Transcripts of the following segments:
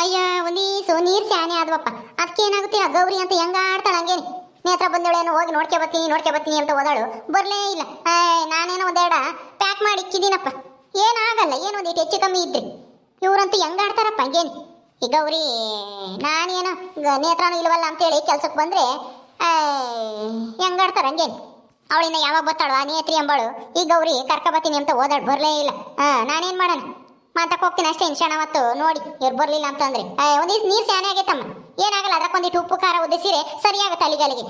ಅಯ್ಯ ಒಂದೀಸು ನೀರ್ ಸ್ಯಾನೆ ಆದ್ವಪ್ಪ. ಅದಕ್ಕೆ ಏನಾಗುತ್ತೆ? ಆ ಗೌರಿ ಅಂತ ಹೆಂಗ ಆಡ್ತಾಳ ಹಂಗೇನಿ. ನೀ ಹತ್ರ ಬಂದೇಳೇನು ಹೋಗಿ ನೋಡ್ಕೆ ಬರ್ತೀನಿ ನೋಡ್ಕೆ ಬರ್ತೀನಿ ಅಂತ ಓದಾಳು ಬರಲೇ ಇಲ್ಲ. ನಾನೇನೋ ಒಂದೆರಡ ಪ್ಯಾಕ್ ಮಾಡಿ ಇಕ್ಕಿದ್ದೀನಪ್ಪ. ಏನಾಗಲ್ಲ, ಏನೋ ಒಂದಿಟ್ಟು ಹೆಚ್ಚು ಕಮ್ಮಿ ಇದ್ರಿ. ಇವ್ರಂತೂ ಹೆಂಗ ಆಡ್ತಾರಪ್ಪ ಹಂಗೇನಿ. ಈ ಗೌರಿ, ನಾನೇನೋ ನೇತ್ರಾನು ಇಲ್ವಲ್ಲ ಅಂತೇಳಿ ಕೆಲ್ಸಕ್ಕೆ ಬಂದರೆ ಹೆಂಗ ಆಡ್ತಾರ ಹಂಗೇನು. ಅವಳಿನ ಯಾವಾಗ ಬರ್ತಾಳು ನೇತ್ರಿ ಅಂಬಾಳು, ಈ ಗೌರಿ ಕರ್ಕ ಬರ್ತೀನಿ ಅಂತ ಓದಾಡ್ ಬರಲೇ ಇಲ್ಲ. ಹಾಂ ನಾನೇನು ಮಾಡೋಣ? ಮಾತಕ್ಕೆ ಹೋಗ್ತೀನಿ ಅಷ್ಟೇ ಇನ್ಶಾಣ ಮತ್ತು ನೋಡಿ, ಇವ್ರು ಬರ್ಲಿಲ್ಲ ಅಂತಂದ್ರೆ. ಒಂದಿವ್ಸ ನೀರ್ ಸ್ಯಾನೆ ಆಗೈತಮ್ಮ. ಏನಾಗಲ್ಲ ಅದಕ್ಕೊಂದಿಟ್ಟು ಉಪ್ಪು, ಖಾರ ಉದಿಸಿರೆ ಸರಿಯಾಗುತ್ತೆ ಅಲ್ಲಿಗಾಲಿಗೆ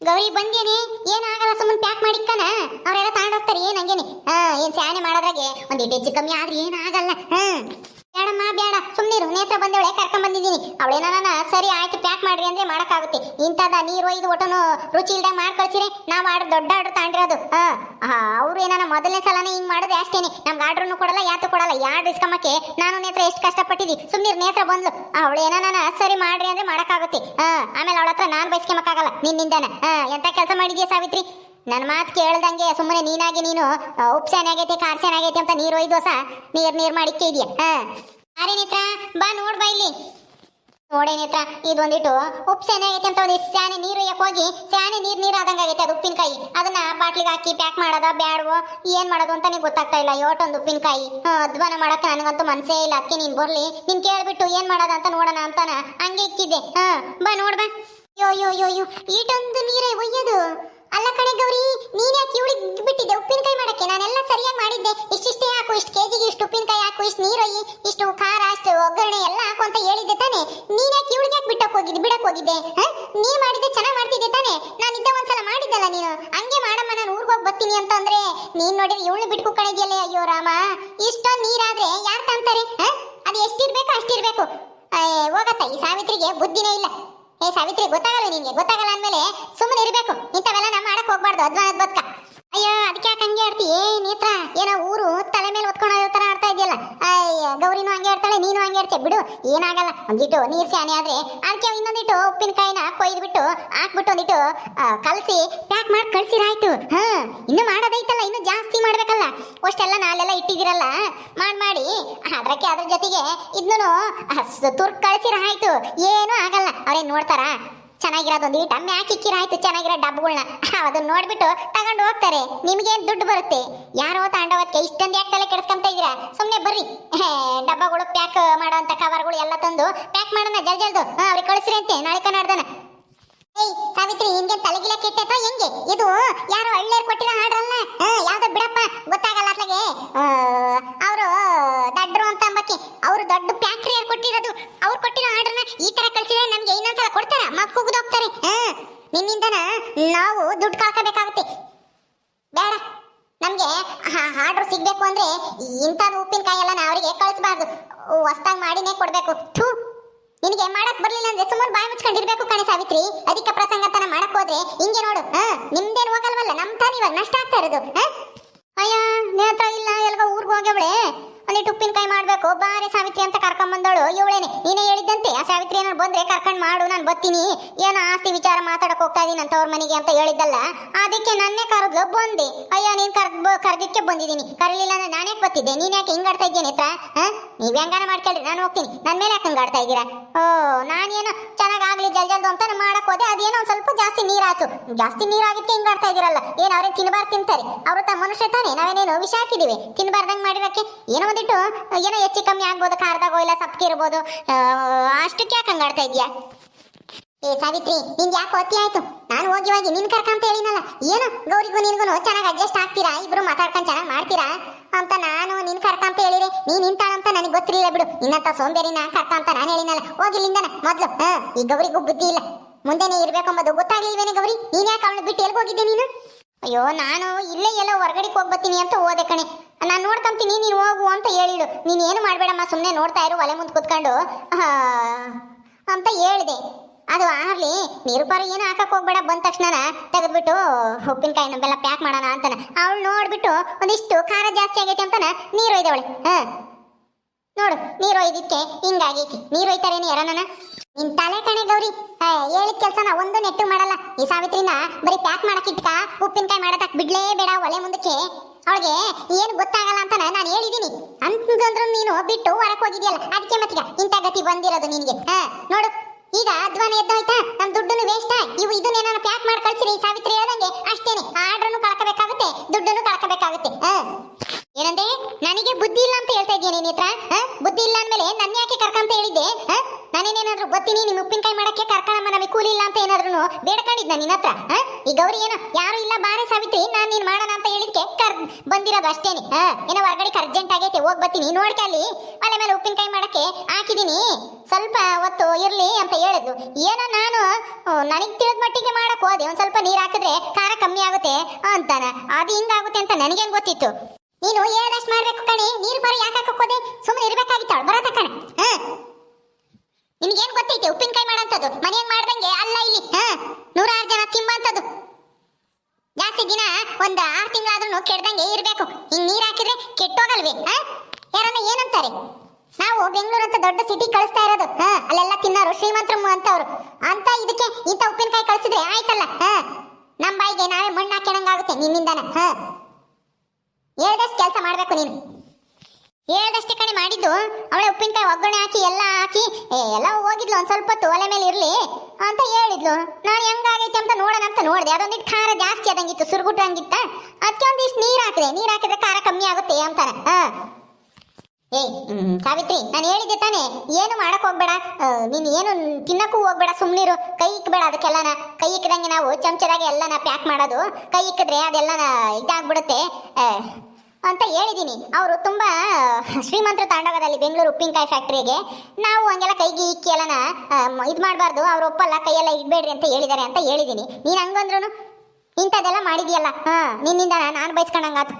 ಗೌರಿ ಬಂದೇನಿ ಏನಾಗಲ್ಲ ಸುಮ್ಮನೆ ಪ್ಯಾಕ್ ಮಾಡಿಕ್ಕನ ಅವರೆಲ್ಲ ತಗೊಂಡೋಗ್ತಾರೆ ಏನ್ ಹಂಗೇನಿ? ಹಾ, ಏನ್ ಸ್ಯಾನೆ ಮಾಡೋದ್ರಾಗೆ ಒಂದಿಟ್ಟು ಹೆಚ್ಚು ಕಮ್ಮಿ ಆದ್ರೆ ಏನಾಗಲ್ಲ. ಹಾ. ಬೇಡಮ್ಮ, ಬೇಡ. ಸುಮ್ಮನಿರು ನೇತ್ರ ಬಂದವಳೆ ಕರ್ಕೊಂಡ್ ಬಂದಿದ್ದೀನಿ. ಅವಳೇನ ಸರಿ ಆಯ್ತು ಪ್ಯಾಕ್ ಮಾಡ್ರಿ ಅಂದ್ರೆ ಮಾಡಕ್ಕಾಗುತ್ತೆ. ಇಂಥದ ನೀರು, ಇದು ಒಟ್ಟನು ರುಚಿ ಇಲ್ದೆ ಮಾಡ್ಕೊಳ್ಸಿರಿ ನಾವು ಆರ್ಡರ್ ದೊಡ್ಡ ಆರ್ಡರ್ ತಾಂಡಿರೋದು. ಹಾ. ಅವ್ರು ಏನಾನ ಮೊದಲನೇ ಸಲನೇ ಹಿಂಗ್ ಮಾಡಿದ್ರೆ ಅಷ್ಟೇನೆ. ನಮ್ಗೆ ಆರ್ಡ್ರನ್ನು ಕೊಡಲ್ಲ ಯಾತು ಕೊಡಲ್ಲ. ಯಾರು ಇಸ್ಕೊಂಬಕ್ಕೆ ನಾನು ನೇತ್ರ ಎಷ್ಟು ಕಷ್ಟಪಟ್ಟಿದ್ದಿ ಸುಮ್ಮನಿರು ನೇತ್ರ ಬಂದ್ಲು. ಅವಳು ಏನಾನ ಸರಿ ಮಾಡ್ರಿ ಅಂದ್ರೆ ಮಾಡಕ್ಕಾಗುತ್ತೆ. ಆ ಆಮೇಲೆ ಅವಳ ಹತ್ರ ನಾನು ಬಯಸ್ಕೊಂಬಕ್ಕಾಗಲ್ಲ ನಿನ್ನಿಂದನ. ಎಂಥ ಕೆಲಸ ಮಾಡಿದ್ಯಾ ಸಾವಿತ್ರಿ? ನನ್ನ ಮಾತು ಕೇಳ್ದಂಗೆ ಸುಮ್ಮನೆ ನೀನಾಗಿ ನೀನು ಉಪ್ಸೇನೆ ಆಗೈತಿ ಸ್ಯಾನೆ ಆಗೈತೆ ಅಂತ ನೀರು ಒಯ್ದು ಸಹ ನೀರ್ ನೀರ್ ಮಾಡಿಕ್ಕೆ ಇದೆಯಾ? ಹಾ. ಅರೆ ನೇತ್ರ, ಬಾ ನೋಡ್ ಬಾ ಇಲ್ಲಿ. ನೋಡಿ ನೇತ್ರ, ಇದೊಂದಿಟ್ಟು ಉಪ್ಪು ಸ್ಯಾನೆ ಆಗೈತೆ ಅಂತ ಒಂದಿಷ್ಟು ಸ್ಯಾನೆ ನೀರು ಯಾಕೆ ಹೋಗಿ ಸ್ಯಾನೆ ನೀರ್ ನೀರ್ ಆದಂಗ ಆಗೈತೆ ಅದು ಉಪ್ಪಿನಕಾಯಿ. ಅದನ್ನ ಬಾಟ್ಲಿಗೆ ಹಾಕಿ, ಪ್ಯಾಕ್ ಮಾಡೋದ, ಬ್ಯಾಡವೋ, ಏನ್ ಮಾಡೋದು ಅಂತಾನೆ ಗೊತ್ತಾಗ್ತಾ ಇಲ್ಲ ಯೋಟೊಂದು ಉಪ್ಪಿನಕಾಯಿ. ಅಧ್ವಾನ ಮಾಡಕ್ಕೆ ನನಗಂತೂ ಮನ್ಸೇ ಇಲ್ಲ ಅದಕ್ಕೆ ನೀನ್ ಬರ್ಲಿ. ನೀನ್ ಕೇಳ್ಬಿಟ್ಟು ಏನ್ ಮಾಡೋದ ಅಂತ ನೋಡೋಣ ಅಂತಾನ ಹಂಗೆ ಇಕ್ಕಿದ್ದೆ. ಹ, ಬಾ ನೋಡ್ ಬಾ. ಯೋ ಯೋ ಯೋ ಯೋ ಈಟೊಂದು ನೀರೇ ಒಯ್ಯೋದು. ಅಲ್ಲ ಕಣೆ ಗೌರಿ, ನೀನ್ ಯಾಕೆ ಇವಳಿಗೆ ಬಿಟ್ಟಿದ್ದೆ? ಉಪ್ಪಿನಕಾಯಿ ಮಾಡಕ್ಕೆ? ನಾನೆಲ್ಲ ಸರಿಯಾಗಿ ಮಾಡಿದ್ದೆ. ಇಷ್ಟಿಷ್ಟೇ ಹಾಕು, ಇಷ್ಟು ಕೆಜಿಗೆ ಇಷ್ಟು ಉಪ್ಪಿನಕಾಯಿ ಹಾಕು, ಇಷ್ಟು ನೀರೊಯ್ಯಿ, ಇಷ್ಟು ಖಾರ ಅಷ್ಟು ಒಗ್ಗರಣೆ ಎಲ್ಲ ಹಾಕು ಅಂತ ಹೇಳಿದ್ದೆ ತಾನೆ. ನೀನ್ ಯಾಕೆ ಇವಳಿಗೆ ಯಾಕೆ ಬಿಟ್ಟಕ್ಕೆ ಹೋಗಿದ್ದೆ ಬಿಡಕ್ಕೆ ಹೋಗಿದ್ದೆ ನೀ ಮಾಡಿದ್ದೆ, ಚೆನ್ನಾಗಿ ಮಾಡ್ತಿದ್ದೆ ತಾನೆ. ನಾನು ಇದ್ದ ಒಂದ್ಸಲ ಮಾಡಿದ್ದಲ್ಲ ನೀನು. ಹಂಗೆ ಮಾಡಮ್ಮ, ನಾನು ಊರಿಗೆ ಹೋಗಿ ಬರ್ತೀನಿ ಅಂತ ಅಂದ್ರೆ, ನೀನ್ ನೋಡಿದ್ರೆ ಇವಳು ಬಿಟ್ಕು ಕಣಿದ್ಯಲ್ಲ ಅಯ್ಯೋ ರಾಮ. ಇಷ್ಟೊಂದು ನೀರಾದ್ರೆ ಯಾರು ತಾಂತಾರೆ? ಅದು ಎಷ್ಟಿರ್ಬೇಕು ಅಷ್ಟಿರ್ಬೇಕು ಹೋಗತ್ತ, ಈ ಸಾವಿತ್ರಿಗೆ ಬುದ್ಧಿನೇ ಇಲ್ಲ. ಏ ಸಾವಿತ್ರಿ ಗೊತ್ತಾಗಲ್ಲ ನಿನ್ಗೆ. ಗೊತ್ತಾಗಲ್ಲ ಅಂದ್ಮೇಲೆ ಸುಮ್ಮನೆ ಇರಬೇಕು. ಇಂಥವೆಲ್ಲ ನಮ್ಮ ಮಾಡಕ್ ಹೋಗ್ಬಾರ್ದು. ಅದ್ವಾನದ ಬದುಕ ಅಯ್ಯೋ ಅದಕ್ಕೆ ಯಾಕೆ ಹಂಗೆ ಆಡ್ತಿ ಏ ನೇತ್ರ ಏನೋ ಊರು ತಲೆ ಮೇಲೆ ಹೊತ್ಕೊಂಡು ತರ ಆಡ್ತಾ ಇದೆಯಲ್ಲ ಅಯ್ಯ ಗೌರಿನೂ ಹಂಗೆ ಆಡ್ತಾಳೆ ಆಡ್ತೀಯ ಬಿಡು, ಏನಾಗಲ್ಲ. ಒಂದಿಟ್ಟು ನೀರು ಸ್ಯಾನೆ ಆದರೆ ಅದಕ್ಕೆ ಇನ್ನೊಂದಿಟ್ಟು ಉಪ್ಪಿನಕಾಯಿನ ಕೊಯ್ದ್ಬಿಟ್ಟು ಹಾಕ್ಬಿಟ್ಟು ಒಂದಿಟ್ಟು ಕಲಸಿ ಪ್ಯಾಕ್ ಮಾಡಿ ಕಳಿಸಿರಾಯ್ತು. ಹಾಂ, ಇನ್ನು ಮಾಡೋದೈತಲ್ಲ, ಇನ್ನು ಜಾಸ್ತಿ ಮಾಡಬೇಕಲ್ಲ. ಅಷ್ಟೆಲ್ಲ ನಾಲೆಲ್ಲ ಇಟ್ಟಿದಿರಲ್ಲ ಮಾಡಿ ಮಾಡಿ ಅದಕ್ಕೆ ಅದ್ರ ಜೊತೆಗೆ ಇದನ್ನು ತುರ್ಕ್ ಕಳ್ಸಿರ ಆಯ್ತು ಏನು ಆಗಲ್ಲ. ಅವ್ರೇನು ನೋಡ್ತಾರ? ಚೆನ್ನಾಗಿರೋದೊಂದು ಈಟ. ಮ್ಯಾಕ್ ಇಕ್ಕಿರಾಯ್ತು ಚೆನ್ನಾಗಿರೋ ಡಬ್ಬಗಳನ್ನ ಅದನ್ನ ನೋಡ್ಬಿಟ್ಟು ತಗೊಂಡು ಹೋಗ್ತಾರೆ. ನಿಮ್ಗೇನು ದುಡ್ಡು ಬರುತ್ತೆ? ಯಾರೋ ತಾಂಡವಕ್ಕೆ ಇಷ್ಟೊಂದು ಯಾಕೆ ತಲೆ ಕೆಡಿಸ್ಕೊಂತ ಇದ್ರ ಸುಮ್ನೆ ಬರ್ರಿ. ಡಬ್ಬಗಳು ಪ್ಯಾಕ್ ಮಾಡೋಂಥ ಕವರ್ಗಳು ಎಲ್ಲ ತಂದು ಪ್ಯಾಕ್ ಮಾಡೋಣ, ಜಲ್ ಜಲ್ದು. ಅವ್ರಿಗೆ ಕಳಿಸ್ರಿ ಅಂತೆ, ನಾಳೆ ಕನ್ನಡದನ. ಏಯ್, ಸಾವಿತ್ರಿ ನಿನ್ಗೆ ತಲೆಗಿಲ ಕೆಟ್ಟೈತೋ ಹೆಂಗೆ? ಇದು ಯಾರೋ ಹಳ್ಳಿಯರ್ ಕೊಟ್ಟಿರೋ ಹಾಡ್ರಲ್ಲ? ಯಾವ್ದೋ ಬಿಡಪ್ಪ, ಗೊತ್ತಾಗಲ್ಲ ಅತ್ಲಾಗೆ ಅವರು ದೊಡ್ಡರು ಅಂತ ಅಂಬಕ್ಕೆ. ಅವರು ದೊಡ್ಡ ಫ್ಯಾಕ್ಟ್ರಿ ಕೊಟ್ಟಿರೋದು. ಅವ್ರು ಕೊಟ್ಟಿರೋ ಆರ್ಡರ್ನ ಈ ತರ ಕಳ್ಸಿದ್ರೆ ನಮ್ಗೆ ಇನ್ನೊಂದ್ಸಲ ಕೊಡ್ತಾರ ಮಕ್ ಹೋಗ್ತಾರೆ ಹಾ ನಿನ್ನಿಂದನ ನಾವು ದುಡ್ಡು ಕಳ್ಕೋಬೇಕಾಗುತ್ತೆ. ಬೇಡ. ನಮ್ಗೆ ಆರ್ಡರ್ ಸಿಗ್ಬೇಕು ಅಂದ್ರೆ ಇಂಥದ್ದು ಉಪ್ಪಿನಕಾಯಿ ಎಲ್ಲ ಅವರಿಗೆ ಕಳಿಸ್ಬಾರ್ದು. ಹೊಸ್ದಾಗಿ ಮಾಡಿನೇ ಕೊಡಬೇಕು. ಥೂ. ನಿನಗೆ ಮಾಡಕ್ ಬರ್ಲಿಲ್ಲ ಅಂದ್ರೆ ಸುಮ್ಮನೆ ಬಾಯಿ ಮುಚ್ಕೊಂಡಿರ್ಬೇಕು ಕಣೆ ಸಾವಿತ್ರಿ. ಪ್ರಸಂಗ ಪ್ರಸಂಗತನ ಮಾಡಕ್ ಹೋದ್ರೆ ಹಿಂಗೆ ನೋಡು. ಹಾ, ನಿಮ್ದೇನು ಹೋಗಲ್ವಲ್ಲ? ನಮ್ ತಾನ ಇವಾಗ ನಷ್ಟ ಆಗ್ತಾ ಇರೋದು. ಹಾ? ಅಯ್ಯ ನೇತ್ರ ಇಲ್ಲ, ಎಲ್ಗ ಊರ್ಗೆ ಹೋಗ್ಯವಳೆ. ಒಂದಿಟ್ಟು ಉಪ್ಪಿನಕಾಯಿ ಮಾಡಬೇಕು. ಬಾರೆ ಸಾವಿತ್ರಿ ಅಂತ ಕರ್ಕೊಂಡ್ ಬಂದವಳು. ಇವಳೇನೆ, ನೀನೇ ಹೇಳಿದ್ದಂತೆ. ಆ ಸಾವಿತ್ರಿ ಏನಾರು ಬಂದ್ರೆ ಕರ್ಕೊಂಡ್ ಮಾಡು, ನಾನು ಬರ್ತೀನಿ. ಏನೋ ಆಸ್ತಿ ವಿಚಾರ ಮಾತಾಡಕ್ ಹೋಗ್ತಾ ಇದೀನಿ ಅಂತ ಅವ್ರ ಮನೆಗೆ ಅಂತ ಹೇಳಿದ್ದಲ್ಲ, ಅದಕ್ಕೆ ನನ್ನೇ ಕರೆದ್ಲು, ಬಂದೆ. ಅಯ್ಯ, ನೀನ್ ಕರ್ದ್ ಕರ್ದಿಕ್ಕೆ ಬಂದಿದ್ದೀನಿ. ಕರೀಲಿಲ್ಲ ಅಂದ್ರೆ ನಾನೇ ಬತ್ತಿದ್ದೆ ನೀನ್ ಯಾಕೆ ಹಿಂಗ್ ಆಡ್ತಾ ಇದ್ದೀನಿ ಹತ್ರ ನೀವ್ ಹೆಂಗಾನ ಮಾಡ್ಕೊಳ್ರಿ, ನಾನು ಹೋಗ್ತೀನಿ. ನನ್ ಮೇಲೆ ಯಾಕೆ ಹಂಗಾಡ್ತಾ ಇದ್ದೀರಾ? ಓ, ನಾನೇನು ಚೆನ್ನಾಗಾಗ್ಲಿ, ಜಲ್ ಜಲ್ದು ಅಂತ ಮಾಡಕ್ ಹೋದೆ. ಅದೇನೋ ಒಂದ್ ಸ್ವಲ್ಪ ಜಾಸ್ತಿ ನೀರಾಯ್ತು. ಜಾಸ್ತಿ ನೀರಾಗಿತ್ತು ಹಿಂಗಾಡ್ತಾ ಆಡ್ತಾ ಇದೀರಲ್ಲ ಏನ್ ಅವ್ರೇನ್ ತಿನ್ಬಾರ್ದು ತಿಂತಾರೆ? ಅವ್ರ ತ ಮನುಷ್ಯ ತಾನೆ? ನಾವೇನೇನು ವಿಷ ಹಾಕಿದೀವಿ ತಿನ್ಬಾರ್ದಂಗ್ ಮಾಡಿರಕ್ಕೆ ಏನೋ ಒಂದಿಟ್ಟು ಏನೋ ಹೆಚ್ಚು ಕಮ್ಮಿ ಆಗ್ಬೋದು, ಖಾರದಾಗೋ ಇಲ್ಲ ಸಪ್ಕಿರ್ಬೋದು ಅಷ್ಟಕ್ಕೆ ಯಾಕೆ ಹಂಗಾಡ್ತಾ ಇದ್ಯಾ ಏ, ಸಾವಿತ್ರಿ, ನಿಂಗೆ ಯಾಕೆ ಒತ್ತಿ ಆಯ್ತು? ನಾನು ಹೋಗಿ ಹೋಗಿ ನಿನ್ ಕರ್ಕಂತ ಹೇಳಿನಲ್ಲ. ಏನು, ಗೌರಿಗೂ ನಿನ್ಗೂ ಚೆನ್ನಾಗಿ ಅಡ್ಜಸ್ಟ್ ಆಗ್ತೀರಾ? ಇಬ್ರು ಮಾತಾಡ್ಕೊಂಡು ಚೆನ್ನಾಗಿ ಮಾಡ್ತೀರಾ? ಅಂತ ನಾನು ನಿನ್ ಕರ್ಕಂತ ಹೇಳಿರಿ ನೀನ್ ನಿಂತಾಳಂತ ನನಗೆ ಗೊತ್ತಿರಲಿಲ್ಲ ಬಿಡು. ನಿನ್ನಂತ ಸೋಂಬೇರಿನ ಕರ್ಕಂತ ನಾನು ಹೇಳಿನಲ್ಲ. ಹೋಗಿಲ್ಲಿಂದನ ಮೊದ್ಲು. ಹಾ ಈ ಗೌರಿಗೂ ಬುದ್ಧಿ ಇಲ್ಲ. ಮುಂದೆನೇ ಇರ್ಬೇಕು ಅಂಬದು ಗೊತ್ತಾಗ್ಲಿಲ್ವೇನೆ ಗೌರಿ? ನೀನ್ ಯಾಕೆ ಅವಳು ಬಿಟ್ಟು ಎಲ್ಲಿ ಹೋಗಿದ್ದೆ ನೀನು? ಅಯ್ಯೋ, ನಾನು ಇಲ್ಲೇ ಎಲ್ಲೋ ಹೊರಗಡೆ ಹೋಗ್ಬತ್ತೀನಿ ಅಂತ ಓದೆ ಕಣೆ. ನಾನು ನೋಡ್ಕೊಂತೀನಿ, ನೀನು ಹೋಗು ಅಂತ ಹೇಳಿಳು. ನೀನು ಏನು ಮಾಡಬೇಡಮ್ಮ ಸುಮ್ಮನೆ ನೋಡ್ತಾ ಇರು, ಒಲೆ ಮುಂದೆ ಕುತ್ಕೊಂಡು. ಅಂತ ಹೇಳಿದೆ. ಅದು ಆಗ್ಲಿ, ನಿರುಪಾರ ಏನು ಹಾಕಕ್ಕೆ ಹೋಗ್ಬೇಡ, ಬಂದ ತಕ್ಷಣ ತೆಗೆದ್ಬಿಟ್ಟು ಉಪ್ಪಿನಕಾಯಿನ ಬೆಲ್ಲ ಪ್ಯಾಕ್ ಮಾಡೋಣ ಅಂತಾನ. ಅವಳು ನೋಡ್ಬಿಟ್ಟು ಒಂದಿಷ್ಟು ಖಾರ ಜಾಸ್ತಿ ಆಗೈತೆ ಅಂತಾನ, ನೀರು ಒಯ್ದವಳೆ. ಹಾಂ. ನೋಡು, ನೀರು ಒಯ್ದಿಕ್ಕೆ ಹಿಂಗಾಗೈತಿ. ನೀರು ಒಯ್ತಾರೇನು ಯಾರನ ನಿನ್ ತಲೆ ಕಣೆ ಗೌರಿ. ಹೇಳಿದ ಕೆಲಸನ ಒಂದು ನೆಟ್ಟು ಮಾಡಲ್ಲ. ಈ ಸಾವಿತ್ರಿನ ಬರೀ ಪ್ಯಾಕ್ ಮಾಡಕ್ಕಿಟ್ಕ ಉಪ್ಪಿನಕಾಯಿ ಮಾಡತಕ್ ಬಿಡ್ಲೇ ಬೇಡ, ಒಲೆ ಮುಂದಕ್ಕೆ. ಅವಳಿಗೆ ಏನು ಗೊತ್ತಾಗಲ್ಲ ಅಂತ ನಾನು ಹೇಳಿದೀನಿ. ಅಂತಂದ್ರು ನೀನು ಬಿಟ್ಟು ಹೊರಕ್ ಹೋಗಿದ್ಯಲ್ಲ ಅದಕ್ಕೆ ಮತ್ತೀಗ ಇಂಥ ಗತಿ ಬಂದಿರೋದು ನಿನಗೆ. ಹಾ, ನೋಡು, ಈಗ ಅಧ್ವಾನ ಎದ್ದೋಯ್ತಾ ನಮ್ ದುಡ್ಡನ್ನು ವೇಸ್ಟ್ ಇವು ಏನಾದ್ರು ಪ್ಯಾಕ್ ಮಾಡಿ ಕಳ್ಸಿರಿ ಸಾವಿತ್ರಿ ಹೇಳ್ದಂಗೆ ಅಷ್ಟೇನೆ. ಆರ್ಡ್ರನ್ನು ಕಳ್ಕೋಬೇಕಾಗುತ್ತೆ, ದುಡ್ಡನ್ನು ಕಳ್ಕೋಬೇಕಾಗುತ್ತೆ. ಹಾ. ಏನಂದೆ? ನನಗೆ ಬುದ್ಧಿ ಇಲ್ಲ ಅಂತ ಹೇಳ್ತಾ ಇದೀಯ ನೀನ್ ಹತ್ರ? ಬುದ್ಧಿ ಇಲ್ಲ ಅಂದ್ಮೇಲೆ ನನ್ನ ಯಾಕೆ ಕರ್ಕಂತ ಹೇಳಿದ್ದೆ? ಹಾ? ನಾನೇನೇನಾದ್ರೂ ಗೊತ್ತೀನಿ ನಿಮ್ಮ ಉಪ್ಪಿನಕಾಯಿ ಮಾಡಕ್ಕೆ ಕರ್ಕಣಮ್ಮ ನಮಗೆ ಕೂಲಿ ಇಲ್ಲ ಅಂತ ಏನಾದ್ರೂ ಬೇಡ್ಕೊಂಡಿದ್ನ ನಿನ್ನ ಹತ್ರ? ಈ ಗೌರಿ ಏನೋ, ಯಾರು ಇಲ್ಲ ಬಾರೆ ಸಾವಿತ್ರಿ, ನಾನ್ ನೀನ್ ಮಾಡೋಣ ಅಂತ ಹೇಳಿದ್ಕೆ ಕರ್ ಬಂದಿರೋದು ಅಷ್ಟೇನೆ. ಏನೋ ಹೊರಗಡೆ ಅರ್ಜೆಂಟ್ ಆಗೈತೆ, ಹೋಗ್ ಬರ್ತೀನಿ, ನೋಡ್ಕೆ ಅಲ್ಲಿ. ಒಲೆ ಮೇಲೆ ಉಪ್ಪಿನಕಾಯಿ ಮಾಡಕ್ಕೆ ಹಾಕಿದೀನಿ. ಸ್ವಲ್ಪ ಹೊತ್ತು ಇರ್ಲಿ ಅಂತ ಹೇಳಿದ್ಲು. ಏನೋ ನಾನು ನನಗೆ ತಿಳಿದ ಮಟ್ಟಿಗೆ ಮಾಡಕ್ ಹೋದೆ. ಒಂದ್ ಸ್ವಲ್ಪ ನೀರ್ ಹಾಕಿದ್ರೆ ಖಾರ ಕಮ್ಮಿ ಆಗುತ್ತೆ ಅಂತಾನ. ಅದು ಹಿಂಗಾಗುತ್ತೆ ಅಂತ ನನಗೇನ್ ಗೊತ್ತಿತ್ತು? ನೀನು ಹೇಳದಷ್ಟು ಮಾಡ್ಬೇಕು ಕಣಿ? ನೀರು ಬರೋ ಯಾಕೆ ಹಾಕೋದೆ ಸುಮ್ಮನೆ ಇರ್ಬೇಕಾಗಿತ್ತು ಬರತ್ತ ಕಣೆ. ನಿನ್ಗೇನ್ ಗೊತ್ತೈತೆ, ಉಪ್ಪಿನಕಾಯಿ ಮಾಡಂತದ್ದು? ಮನೆಯಂಗ್ ಮಾಡ್ದಂಗೆ? ಅಲ್ಲ ಇಲ್ಲಿ. ನೂರಾರು ಜನ ತಿಂಬಂತದ್ದು. ಜಾಸ್ತಿ ದಿನ ಒಂದ್ ಆರು ತಿಂಗಳಾದ್ರೂ ಕೆಡ್ದಂಗೆ ಇರ್ಬೇಕು. ಹಿಂಗ್ ನೀರ್ ಹಾಕಿದ್ರೆ ಕೆಟ್ಟೋಗಲ್ವೇ? ಯಾರನ್ನ ಏನಂತಾರೆ? ನಾವು ಬೆಂಗಳೂರು ಅಂತ ದೊಡ್ಡ ಸಿಟಿ ಕಳಿಸ್ತಾ ಇರೋದು. ಅಲ್ಲೆಲ್ಲ ತಿನ್ನೋರು ಶ್ರೀಮಂತರು ಅಂತವ್ರು. ಅಂತ ಇದಕ್ಕೆ ಇಂಥ ಉಪ್ಪಿನಕಾಯಿ ಕಳಿಸಿದ್ರೆ ಆಯ್ತಲ್ಲ? ನಮ್ಮ ನಮ್ ಬಾಯಿಗೆ ನಾವೇ ಮಣ್ಣು ಹಾಕೋಣಂಗಾಗುತ್ತೆ ನಿನ್ನಿಂದನ. ಹೇಳ್ದಷ್ಟು ಕೆಲಸ ಮಾಡಬೇಕು ನೀನು. ಹೇಳ್ದಷ್ಟೇ ಕಣೆ ಮಾಡಿದ್ದು, ಅವಳೆ ಉಪ್ಪಿನಕಾಯಿ ಒಗ್ಗರಣೆ ಹಾಕಿ, ಎಲ್ಲ ಹಾಕಿ, ಏ, ಎಲ್ಲ ಹೋಗಿದ್ಲು ಒಂದು ಸ್ವಲ್ಪ ಹೊತ್ತು, ಒಲೆ ಮೇಲೆ ಇರಲಿ ಅಂತ ಹೇಳಿದ್ಲು. ನಾನು ಹೆಂಗಾಗೈತೆ ಅಂತ ನೋಡೋಣ ಅಂತ ನೋಡಿದೆ. ಅದೊಂದಿಟ್ಟು ಖಾರ ಜಾಸ್ತಿ ಆದಂಗಿತ್ತು ಸುರ್ಗುಟ್ಟಂಗಿತ್ತ ಅದಕ್ಕೆ ಒಂದಿಷ್ಟು ನೀರು ಹಾಕಿದೆ. ನೀರು ಹಾಕಿದ್ರೆ ಖಾರ ಕಮ್ಮಿ ಆಗುತ್ತೆ ಅಂತಾನೆ. ಹಾ. ಏ, ಸಾವಿತ್ರಿ, ನಾನು ಹೇಳಿದ್ದೆ ತಾನೆ, ಏನು ಮಾಡಕ್ ಹೋಗ್ಬೇಡ. ನೀನು ಏನು ತಿನ್ನಕ್ಕೂ ಹೋಗ್ಬೇಡ, ಸುಮ್ನಿರು. ಕೈ ಇಕ್ಬೇಡ ಅದಕ್ಕೆಲ್ಲನ. ಕೈ ಇಕ್ಕದಂಗೆ ನಾವು ಚಮಚದಾಗೆ ಎಲ್ಲನ ಪ್ಯಾಕ್ ಮಾಡೋದು. ಕೈ ಇಕ್ಕಿದ್ರೆ ಅದೆಲ್ಲನ ಇದಾಗ್ಬಿಡುತ್ತೆ. ಅಂತ ಹೇಳಿದ್ದೀನಿ ಅವರು ತುಂಬ ಶ್ರೀಮಂತರು ತಾಂಡವದಲ್ಲಿ ಬೆಂಗಳೂರು ಉಪ್ಪಿನಕಾಯಿ ಫ್ಯಾಕ್ಟ್ರಿಗೆ, ನಾವು ಹಂಗೆಲ್ಲ ಕೈಗೆ ಇಕ್ಕಿ ಎಲ್ಲನ ಇದು ಮಾಡಬಾರ್ದು. ಅವ್ರು ಒಪ್ಪಲ್ಲ, ಕೈಯೆಲ್ಲ ಇಡಬೇಡ್ರಿ ಅಂತ ಹೇಳಿದ್ದಾರೆ ಅಂತ ಹೇಳಿದ್ದೀನಿ ನೀನು ಹಂಗಂದ್ರೂ ಇಂಥದ್ದೆಲ್ಲ ಮಾಡಿದ್ಯಲ್ಲ. ಹಾಂ, ನಿನ್ನಿಂದ ನಾನು ಬಯಸ್ಕೊಂಡಂಗಾತು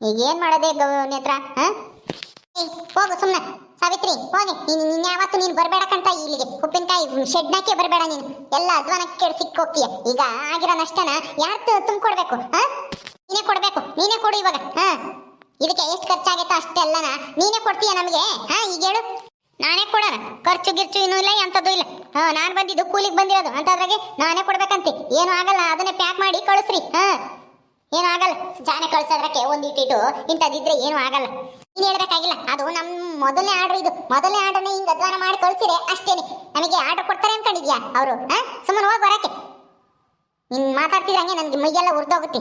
ಈಗ ಏನು ಮಾಡೋದೇ ಗೌ ನೇತ್ರ, ಹಾ? ಹೋಗು ಸುಮ್ಮನೆ ಸಾವಿತ್ರಿ, ಹೋಗಿ. ನೀನು ನಿನ್ನೆ ಯಾವತ್ತು ನೀನು ಬರಬೇಡ ಕಂತ ಇಲ್ಲಿಗೆ. ಉಪ್ಪಿನಕಾಯಿ ಶೆಡ್ನಕ್ಕೆ ಬರಬೇಡ ನೀನು. ಎಲ್ಲ ಅಧ್ವಾನ ಕೇಳಿ ಸಿಕ್ಕೋಗ್ತೀಯ. ಈಗ ಆಗಿರೋ ನಷ್ಟನ ಯಾರು ತುಂಬಿಕೊಡ್ಬೇಕು ನೀನೇ ಕೊಡ್ಬೇಕು. ನೀನೇ ಕೊಡು ಇವಾಗ, ಹಾ? ಇದಕ್ಕೆ ಎಷ್ಟು ಖರ್ಚಾಗೈತೋ ಅಷ್ಟೆಲ್ಲನ ನೀನೇ ಕೊಡ್ತೀಯ ನಮಗೆ, ಹಾ? ಈಗ ಹೇಳು. ನಾನೇ ಕೊಡೋಣ. ಖರ್ಚು ಗಿರ್ಚು ಇನ್ನೂ ಇಲ್ಲ, ಎಂಥದ್ದು ಇಲ್ಲ. ಹಾ, ನಾನು ಬಂದಿದ್ದು ಕೂಲಿಗೆ ಬಂದಿರೋದು. ಅಂತದ್ರಾಗೆ ನಾನೇ ಕೊಡ್ಬೇಕಂತೆ. ಏನು ಆಗಲ್ಲ, ಅದನ್ನೇ ಪ್ಯಾಕ್ ಮಾಡಿ ಕಳಿಸ್ರಿ, ಹಾ? ಏನು ಆಗಲ್ಲ. ಜಾನೆ ಕಳ್ಸೋದ್ರಕ್ಕೆ ಒಂದು ಇಟ್ಟಿಟ್ಟು ಇಂಥದ್ದಿದ್ರೆ ಏನು ಆಗಲ್ಲ. ನೀನ್ ಹೇಳ್ಬೇಕಾಗಿಲ್ಲ. ಅದು ನಮ್ಮ ಮೊದಲನೇ ಆರ್ಡರ್ ಇದು. ಮೊದಲನೇ ಆರ್ಡರ್ನ ಹಿಂಗ್ ಅಧ್ವಾನ ಮಾಡಿ ಕಳ್ಸಿರೆ ಅಷ್ಟೇನೆ. ನಮಗೆ ಆರ್ಡರ್ ಕೊಡ್ತಾರೆ ಅನ್ಕೊಂಡಿದ್ಯಾ ಅವರು, ಹಾ? ಸುಮ್ಮನೆ ಹೋಗಿ ಬರಕ್ಕೆ. ನೀನು ಮಾತಾಡ್ತಿದ್ರೆ ಹಂಗೆ ನನ್ಗೆ ಮೈಯೆಲ್ಲ ಉರ್ದೋಗುತ್ತೆ.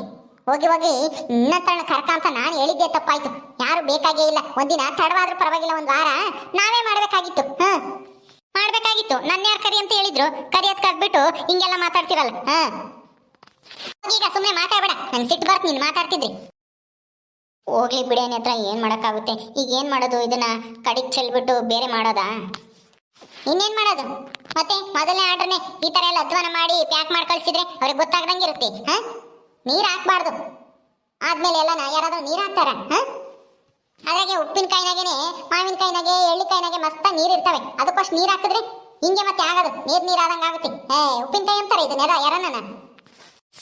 ಹೋಗಿ ಹೋಗಿ ನಿನ್ನ ತರಣ ಕರ್ಕ ಅಂತ ನಾನು ಹೇಳಿದ್ದೆ ತಪ್ಪಾಯ್ತು. ಯಾರು ಬೇಕಾಗೇ ಇಲ್ಲ. ಒಂದಿನ ತಡವಾದ್ರೂ ಪರವಾಗಿಲ್ಲ, ಒಂದ್ ವಾರ. ನಾವೇ ಮಾಡ್ಬೇಕಾಗಿತ್ತು ಹ್ಮ್ ಮಾಡ್ಬೇಕಾಗಿತ್ತು. ನನ್ನ ಯಾರು ಕರಿ ಅಂತ ಹೇಳಿದ್ರು. ಕರಿಯತ್ ಕರ್ಬಿಟ್ಟು ಹಿಂಗೆಲ್ಲ ಮಾತಾಡ್ತಿರಲ್ಲ ಹಾ? ಈಗ ಸುಮ್ಮನೆ ಮಾತಾಡ್ಬೇಡ. ನಂಗೆ ಸಿಟ್ಟು ಬರ್ತ ನೀನು ಮಾತಾಡ್ತಿದ್ರಿ. ಹೋಗ್ಲಿ ಬಿಡೇನೆ ಹತ್ರ, ಏನ್ ಮಾಡಕ್ಕಾಗುತ್ತೆ? ಈಗ ಏನ್ ಮಾಡೋದು? ಇದನ್ನ ಕಡಿಗೆ ಚೆಲ್ಬಿಟ್ಟು ಬೇರೆ ಮಾಡೋದಾ? ಇನ್ನೇನ್ ಮಾಡೋದು? ಮತ್ತೆ ಮೊದಲನೇ ಆರ್ಡರ್ನೇ ಈ ತರ ಎಲ್ಲ ಅಧ್ವಾನ ಮಾಡಿ ಪ್ಯಾಕ್ ಮಾಡಿ ಕಳ್ಸಿದ್ರೆ ಅವ್ರಿಗೆ ಗೊತ್ತಾಗ್ದಂಗೆ ಇರುತ್ತೆ ಹಾ? ನೀರ್ ಹಾಕ್ಬಾರ್ದು. ಆದ್ಮೇಲೆ ಎಲ್ಲ ಯಾರಾದ್ರೂ ನೀರ್ ಹಾಕ್ತಾರ, ಹಾ? ಅದ್ರಾಗೆ ಉಪ್ಪಿನಕಾಯಿನಾಗೇನೆ ಮಾವಿನಕಾಯಿನಾಗೆ ಎಳ್ಳಿಕಾಯಿನಾಗೆ ಮಸ್ತ ನೀರ್ ಇರ್ತವೆ. ಅದಕ್ಕಷ್ಟು ನೀರ್ ಹಾಕಿದ್ರೆ ಹಿಂಗೆ ಮತ್ತೆ ಆಗೋದು. ನೀರ್ ನೀರ್ ಆದಂಗೆ ಆಗುತ್ತೆ. ಏ ಉಪ್ಪಿನಕಾಯಿ ಅಂತಾರೆ ಇದನ್ನೆಲ್ಲ ಯಾರನ್ನ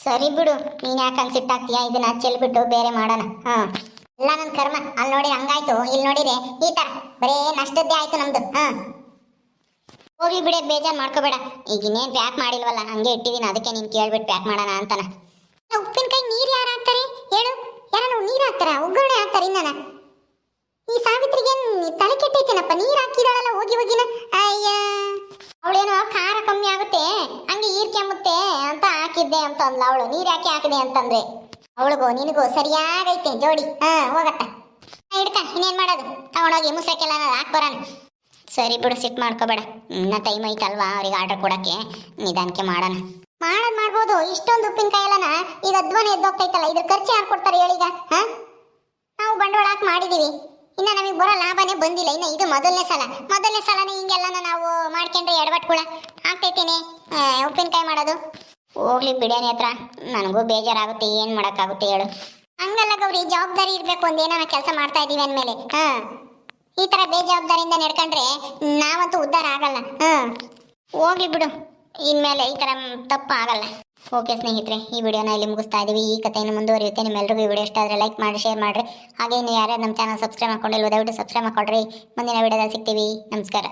ಸರಿ ಬಿಡು, ನೀನ್ ಯಾಕೆ ಅನ್ಸಿಟ್ಟಾಗ್ತೀಯಾ ಸಿಟ್ಟಾಗ್ತೀಯ? ಇದನ್ನ ಚೆಲ್ಬಿಟ್ಟು ಬೇರೆ ಮಾಡೋಣ, ಹಾ? ಎಲ್ಲ ನನ್ ಕರ್ಮ. ಅಲ್ಲಿ ನೋಡಿ ಹಂಗಾಯ್ತು. ಇಲ್ಲಿ ನೋಡಿದ್ರೆ ಈ ತರ. ಬರೇ ನಷ್ಟದ್ದೇ ಆಯ್ತು ನಮ್ದು. ಹಾ. ಹೋಗ್ಲಿ ಬಿಡೆ, ಬೇಜಾರ್ ಮಾಡ್ಕೋಬೇಡ. ಈಗ ಇನ್ನೇನ್ ಪ್ಯಾಕ್ ಮಾಡಿಲ್ವಲ್ಲ, ಹಂಗೆ ಇಟ್ಟಿದೀನಿ. ಅದಕ್ಕೆ ನೀನ್ ಕೇಳ್ಬಿಟ್ಟು ಪ್ಯಾಕ್ ಮಾಡೋಣ ಅಂತಾನ. ಉಪ್ಪಿನಕಾಯಿ ನೀರ್ ಯಾರು ಹಾಕ್ತಾರೆ? ಹೇಳು. ಯಾರು ನೀರ್ ಹಾಕ್ತಾರ? ಒಗ್ಗರಣೆ ಹಾಕ್ತಾರೆ ನಾನು ಈ ಸಾವಿತ್ರಿಗೆ ತಲೆ ಕೆಟ್ಟೈತೇನಪ್ಪ ನೀರ್ ಹಾಕಿದಾಳಲ್ಲ ಹೋಗಿ ಹೋಗಿನ? ಅಯ್ಯ. ಅವಳೇನೋ ಖಾರ ಕಮ್ಮಿ ಆಗುತ್ತೆ. ಹಂಗೆ ಈರ್ಕೆಂಬುತ್ತೆ ಅಂತ ಹಾಕಿದ್ದೆ ಅಂತ ಅಂದ್ಲ ಅವಳು. ನೀರ್ ಯಾಕೆ ಹಾಕಿದೆ ಅಂತಂದ್ರೆ. ಅವಳಿಗೂ ನಿನಗೂ ಸರಿಯಾಗೈತೆ ಜೋಡಿ. ಹಾ ಹೋಗತ್ತ ಹಾ, ಹಿಡ್ಕ ಇನ್ನೇನ್ ಮಾಡೋದು? ತಗೊಂಡೋಗಿ ಮುಸಕ್ಕೆಲ್ಲ ಹಾಕ್ಬರೋಣ. ಸರಿ ಬಿಡು ಸಿಟ್ ಮಾಡ್ಕೋಬೇಡ. ಇನ್ನ ಟೈಮ್ ಐತಲ್ವಾ ಅವ್ರಿಗೆ ಆರ್ಡರ್ ಕೊಡಕ್ಕೆ? ನಿಧಾನಕ್ಕೆ ಮಾಡೋಣ. ಮಾಡೋದ್ ಮಾಡ್ಬೋದು. ಇಷ್ಟೊಂದು ಉಪ್ಪಿನಕಾಯಿ ಎಲ್ಲನ ಈಗ ಅಧ್ವಾನ ಎದ್ದೋಗ್ತೈತಲ್ಲ ಇದ್ರ ಖರ್ಚು ಯಾರು ಕೊಡ್ತಾರೆ ಹೇಳಿಗ ಹಾ? ನಾವು ಬಂಡವಾಳ ಹಾಕಿ ಮಾಡಿದೀವಿ. ಇನ್ನ ನಮಗೆ ಬರೋ ಲಾಭನೇ ಬಂದಿಲ್ಲ. ಇನ್ನ ಇದು ಮೊದಲನೇ ಸಲ. ಮೊದಲನೇ ಸಲನೇ ಹಿಂಗೆಲ್ಲನ ನಾವು ಮಾಡ್ಕೊಂಡ್ರೆ ಎಡವಟ್ ಕೂಡ. ಆಗ್ತೈತೇನೆ. ಉಪ್ಪಿನಕಾಯಿ ಮಾಡೋದು. ಹೋಗ್ಲಿ ಬಿಡ್ಯಾನಿ ಹತ್ರ ನನಗೂ ಬೇಜಾರಾಗುತ್ತೆ ಏನ್ ಮಾಡಕ್ಕಾಗುತ್ತೆ ಹೇಳು. ಹಂಗಲ್ಲ ಗೌರಿ ಜವಾಬ್ದಾರಿ ಇರ್ಬೇಕು ಒಂದ್ ಏನಾನ ಕೆಲಸ ಮಾಡ್ತಾ ಇದೀವಿ ಅಂದ್ಮೇಲೆ. ಹಾ. ಈ ತರ ಬೇಜವಾಬ್ದಾರಿಯಿಂದ ನಡ್ಕೊಂಡ್ರೆ ನಾವಂತೂ ಉದ್ಧಾರ ಆಗಲ್ಲ. ಹಾ. ಹೋಗ್ಲಿ ಬಿಡು. ಇನ್ಮೇಲೆ ಈ ತರ ತಪ್ಪು ಆಗಲ್ಲ ಓಕೆ ಸ್ನೇಹಿತರೆ ಈ ವಿಡಿಯೋನ ಇಲ್ಲಿ ಮುಗಿಸ್ತಾ ಇದೀವಿ. ಈ ಕಥೆಯನ್ನು ಮುಂದುವರಿಯುತ್ತೆ. ನಿಮ್ಮೆಲ್ಲರಿಗೂ ಈ ವಿಡಿಯೋ ಇಷ್ಟ ಆದರೆ ಲೈಕ್ ಮಾಡಿ ಶೇರ್ ಮಾಡಿರಿ. ಹಾಗೆ ಇನ್ನು ಯಾರ್ಯಾರು ನಮ್ಮ ಚಾನಲ್ ಸಬ್ಸ್ಕ್ರೈಬ್ ಮಾಡ್ಕೊಂಡಿಲ್ವೋ ದಯವಿಟ್ಟು ಸಬ್ಸ್ಕ್ರೈಬ್ ಮಾಡ್ಕೊಳ್ರಿ. ಮುಂದಿನ ವಿಡಿಯೋದಲ್ಲಿ ಸಿಗ್ತೀವಿ. ನಮಸ್ಕಾರ.